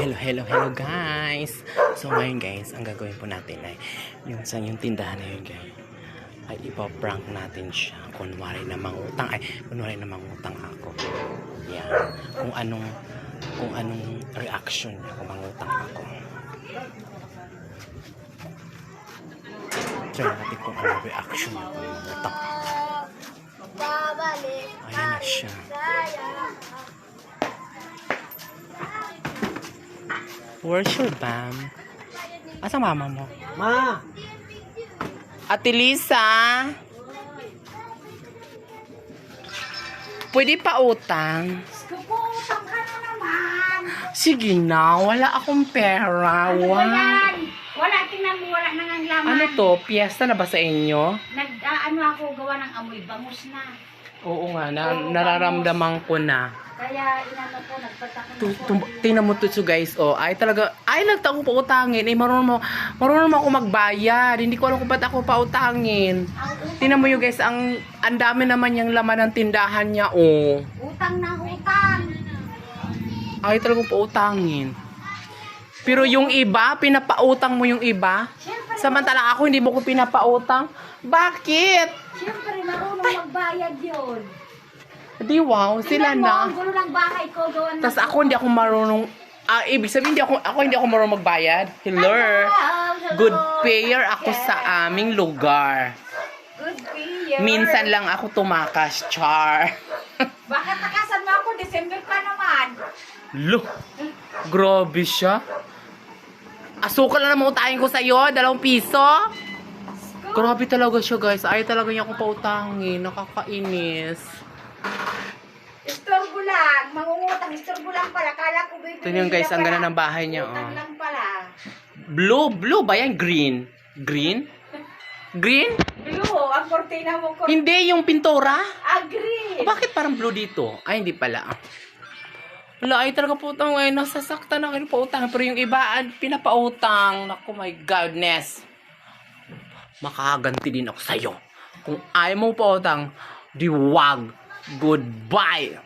Hello, hello, hello guys! So ngayon guys, ang gagawin po natin ay yung sa yung tindahan na yun guys ay ipaprank natin siya. Kunwari na mangutang, ay kunwari na mangutang ako. Yan. Kung anong kung anong reaction niya kung mangutang ako. Try natin kung anong reaction niya kung mangutang ako. Where's your bam? Asa mama mo? Ma! Ate Lisa? Pwede pa utang? Kuputang ka na naman. Sige na, wala akong pera. Ano ba Wow. yan? Wala, tingnan mo, wala nang ang laman. Ano to? Piyesta na ba sa inyo? Nag, ah, ano ako, gawa ng amoy, bangus na. Oo nga, na, nararamdaman ko na. Kaya, inano ko, ako. tu, tingnan mo to guys, oh, ay talaga, ay nagtako pa utangin, eh marunong mo, marunong mo ako magbayad, hindi ko alam kung ba't ako pa utangin. Ang utang, Tingnan mo yung guys, ang, ang dami naman yung laman ng tindahan niya, oh. utang na utang. Ay talagang pautangin. Pero yung iba, pinapautang mo yung iba. Siyempre, Samantalang ako, hindi mo ko pinapautang. Bakit? siyempre, yun. Di wow, sila Tingnan mo, ang na. gulo ng bahay ko, gawa ng... Tapos ako hindi ako marunong, ah, ibig sabihin, hindi ako, ako hindi ako marunong magbayad. Hello. Good payer ako sa aming lugar. Good payer. Minsan lang ako tumakas, char. Bakit nakasan mo ako? December pa naman. Lo, grabe siya. Asukal na naman utahin ko sa'yo, dalawang piso. Grabe talaga siya guys. Ay talaga niya akong pautangin. Nakakainis. Lang. Mangungutang. Istorbo lang pala. Kala ko bibili Ito yung guys, ang ganda ng bahay niya. Utang Oh. lang pala. Blue, blue ba yan? Green? Green? Green? Blue, ang kortina mo ko. Hindi, yung pintura. Ah, green. Bakit parang blue dito? Ay, hindi pala. Wala, ay talaga po utang. Ay, nasasaktan na kayo pautang. Pero yung iba, ah, pinapautang. Naku, my godness. Makaganti din ako sa'yo. Kung ayaw mo pautang, di wag. Goodbye.